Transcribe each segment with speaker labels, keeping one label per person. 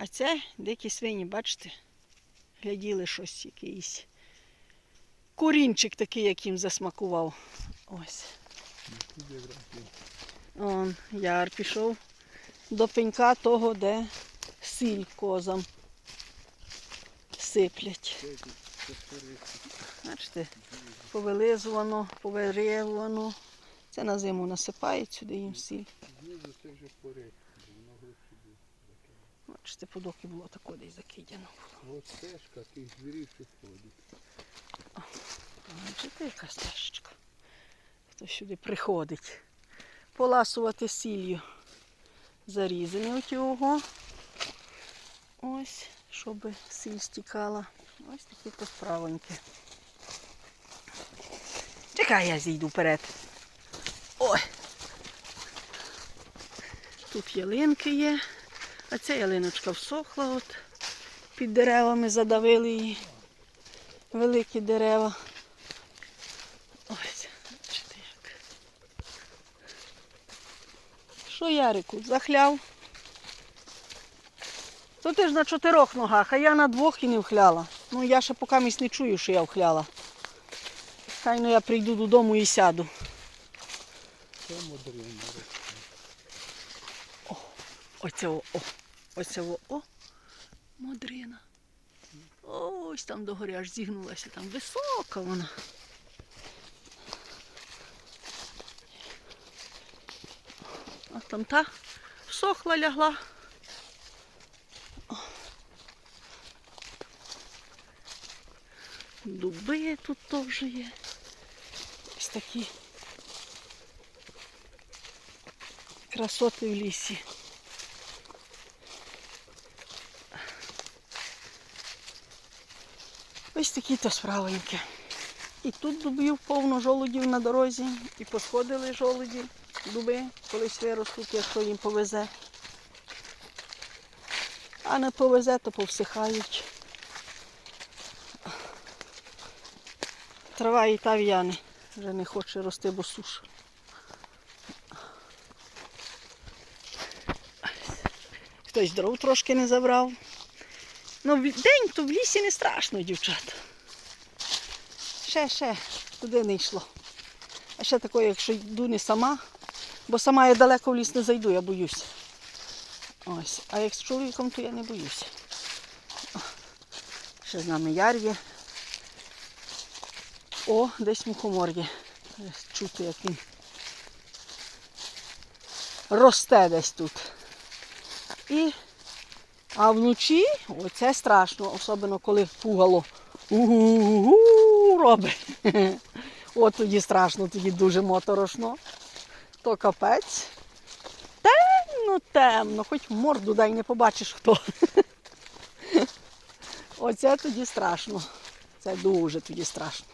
Speaker 1: А це дикі свині, бачите? Гляділи щось якийсь. Корінчик такий, яким засмакував. Ось. Он, яр пішов до пенька того, де сіль козам сиплять. Бачите, повилизувано, повирівано. Це на зиму насипають сюди їм сіль.
Speaker 2: Знизу це вже поряд, бо воно глибше буде.
Speaker 1: Бачите, подоки було тако десь закидано.
Speaker 2: Ось стежка тих звірів що ходить.
Speaker 1: Бачите, яка стежечка. Хто сюди приходить. Поласувати сіллю. Зарізані оті ого. Ось, щоб сіль стікала. Ось такі то справоньки. Чекай, я зійду вперед. Ой. Тут ялинки є. А ця ялиночка всохла от. Під деревами задавили її. Великі дерева. Ось, бачите як. Що, Ярику, захляв? То ти ж на чотирьох ногах, а я на двох і не вхляла. Ну я ще поки місь не чую, що я вхляла. Хай ну я прийду додому і сяду.
Speaker 2: Це модрина.
Speaker 1: Оце о, о, оце о, модрина. Ось там догори аж зігнулася, там висока вона. А там та всохла лягла. Дуби тут теж є. Ось такі красоти в лісі. Ось такі то справеньки. І тут дубів повно жолудів на дорозі, і посходили жолуді, дуби, колись виростуть, якщо їм повезе. А не повезе, то повсихають. Трава і та в'яне, вже не хоче рости, бо суша. Хтось дров трошки не забрав. Ну, в день то в лісі не страшно, дівчата. Ще, ще, туди не йшло. А ще таке, якщо йду не сама, бо сама я далеко в ліс не зайду, я боюся. Ось. А як з чоловіком, то я не боюся. Ще з нами яр є. О, десь мухомор є. Чути, як він росте десь тут. І а вночі оце страшно, особливо коли пугало робить. От тоді страшно, тоді дуже моторошно. То капець. Темно, темно, хоч морду дай не побачиш хто. Оце тоді страшно. Це дуже тоді страшно.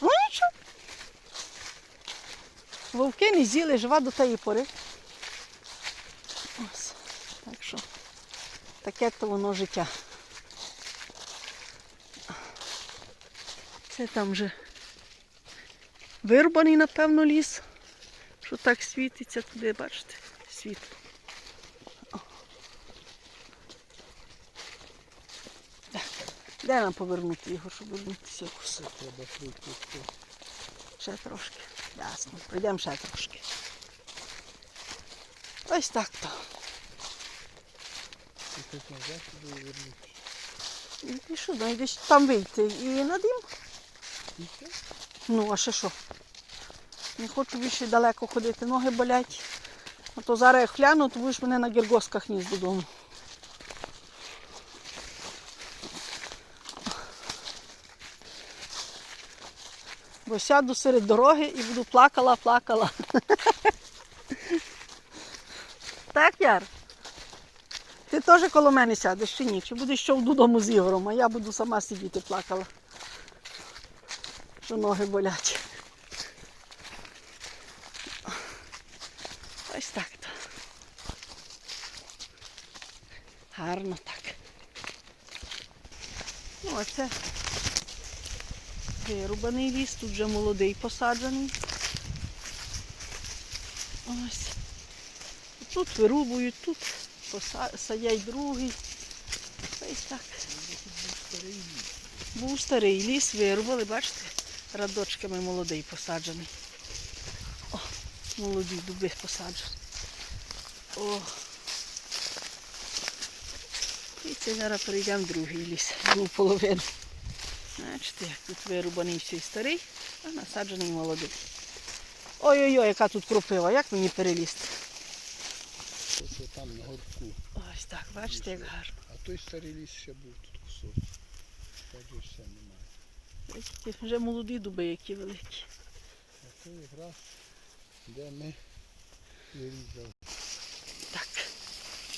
Speaker 1: Ну нічого. Вовки не з'їли, жива до тієї пори. Ось. Так що таке то воно життя. Це там вже вирубаний, напевно, ліс, що так світиться туди, бачите, світло. О. Так, де нам повернути його, щоб вернутися
Speaker 2: швидко.
Speaker 1: Ще трошки. Ясно. Прийдемо ще трошки. Ось так то.
Speaker 2: Хоч назад туди вернутися.
Speaker 1: І що, ну, десь там вийти і на дім.
Speaker 2: І все?
Speaker 1: Ну, а ще що? Не хочу більше далеко ходити, ноги болять. А то зараз як гляну, то будеш мене на гіргосках ніс додому. Бо сяду серед дороги і буду плакала, плакала. Так, Яр? Ти теж коло мене сядеш чи ні? Чи будеш йшов додому з Ігорем, а я буду сама сидіти плакала. Що ноги болять. Ось так то. Гарно так. Ну, а це вирубаний ліс, тут вже молодий посаджений. Ось. Тут вирубують, тут поса- садять другий. Й так. Був старий ліс, вирубали, бачите, радочками молодий посаджений. О, молоді дуби посаджені. О. І це зараз перейдемо в другий ліс, другу половину. Бачите, як тут вирубаний всій старий, а насаджений молодий. Ой-ой-ой, яка тут кропива, як мені перелізти?
Speaker 2: То, що там на горбку.
Speaker 1: Ось так, бачите, як гарно.
Speaker 2: А той старий ліс ще був тут. Так же все немає.
Speaker 1: Бачите, Вже молоді дуби, які великі.
Speaker 2: А то якраз де ми вирізали.
Speaker 1: Так,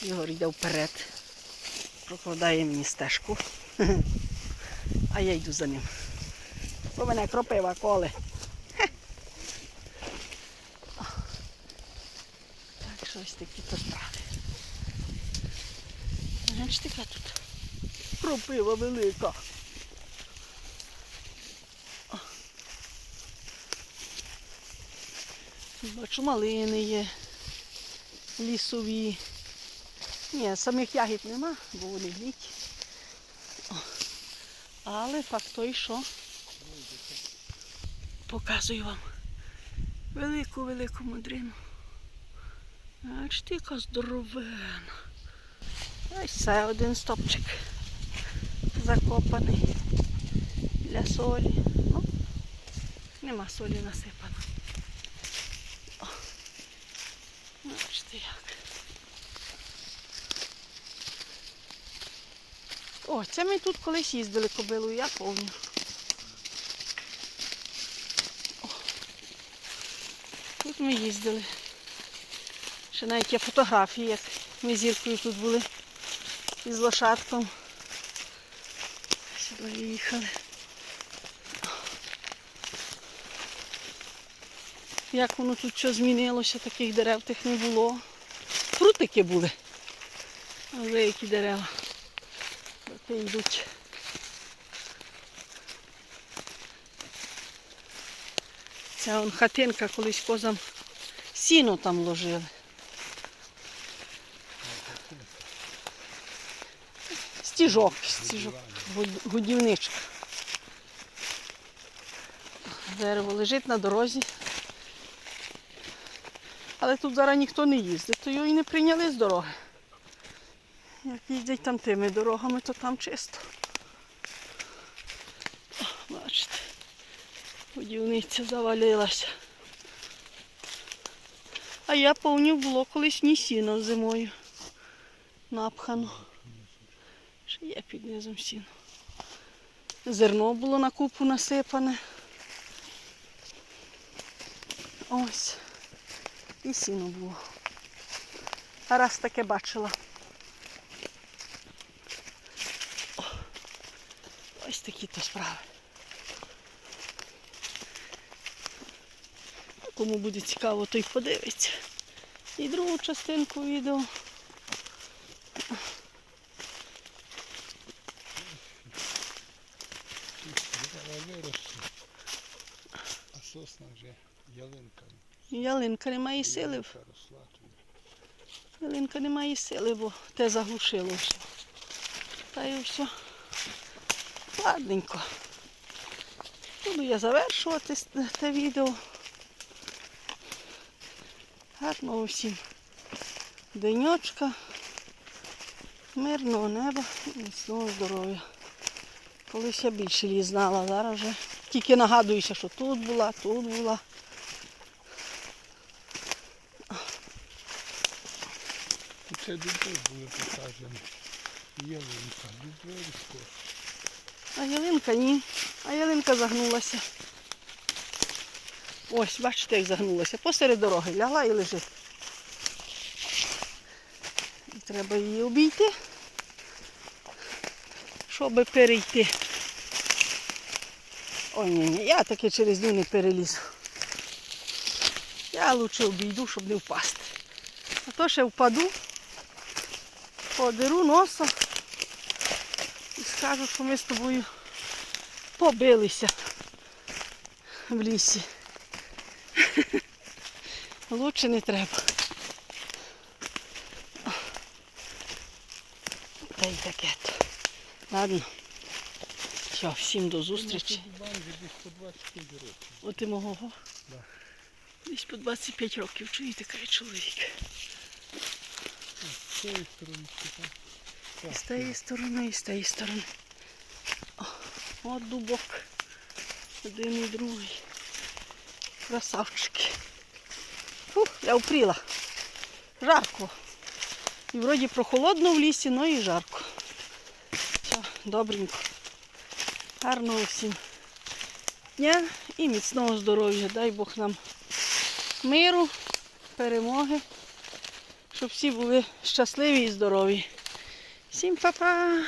Speaker 1: Ігор йде вперед, прокладає мені стежку, а я йду за ним. Бо мене кропива коле. Хе. О. Щось такі то справи. Бачите, яка тут кропива велика. Бачу, малини є лісові. Ні, самих ягід нема, бо вони. О, Але факт той, що показую вам велику-велику мудрину. Бачите, яка здоровена. Ось це один стопчик закопаний для солі. Ну, нема солі насипано. О, Бачите як. О, це ми тут колись їздили кобилою, я. О, Тут ми їздили. Ще навіть є фотографії, як ми зіркою тут були із лошадком. Сюди їхали. Як воно тут що змінилося, таких дерев тих не було. Прутики були. А вже які дерева. Такі йдуть. Ця он хатинка колись козам сіно там ложили. Стіжок, стіжок, годівничка. Дерево лежить на дорозі. Але тут зараз ніхто не їздить, то його і не прийняли з дороги. Як їздять там тими дорогами, то там чисто. О, бачите, будівниця завалилася. А я повнів було колись ні сіно зимою. Напхано. Є під низом сіно. Зерно було на купу насипане. Ось. І сіно було. А раз таке бачила. Ось такі то справи. Кому буде цікаво, той подивиться. І другу частинку відео.
Speaker 2: Дерева. А сосна вже ялинка.
Speaker 1: Ялинка не має сили.
Speaker 2: Ялинка росла.
Speaker 1: Ялинка не має сили, бо те заглушило все. Та й все. Ладненько. Буду я завершувати те відео. Гарного всім денечка, мирного неба і міцного здоров'я. Колись я більше її знала, зараз вже тільки нагадуюся, що тут була, тут була.
Speaker 2: Це дубли були посаджені. Ялинка. Дубли.
Speaker 1: А ялинка ні. А ялинка загнулася. Ось, бачите, як загнулася. Посеред дороги лягла і лежить. І треба її обійти, щоб перейти. Ой, ні, ні, я таки через нього не перелізу. Я лучше обійду, щоб не впасти. А то ще впаду, подеру носа і скажу, що ми з тобою побилися в лісі. Лучше не треба. та й таке. Ладно. Все, всім до зустрічі.
Speaker 2: Банки десь по 25 років.
Speaker 1: От і мого. Десь по 25 років, чуєте, каже чоловік.
Speaker 2: З цієї сторони.
Speaker 1: І з тієї сторони, і з тієї сторони. О, от дубок. Один і другий. Красавчики. Фух, я впріла. Жарко. І вроді прохолодно в лісі, але і жарко. Все, добренько. Гарного всім дня і міцного здоров'я. Дай Бог нам миру, перемоги, щоб всі були щасливі і здорові. Всім па-па!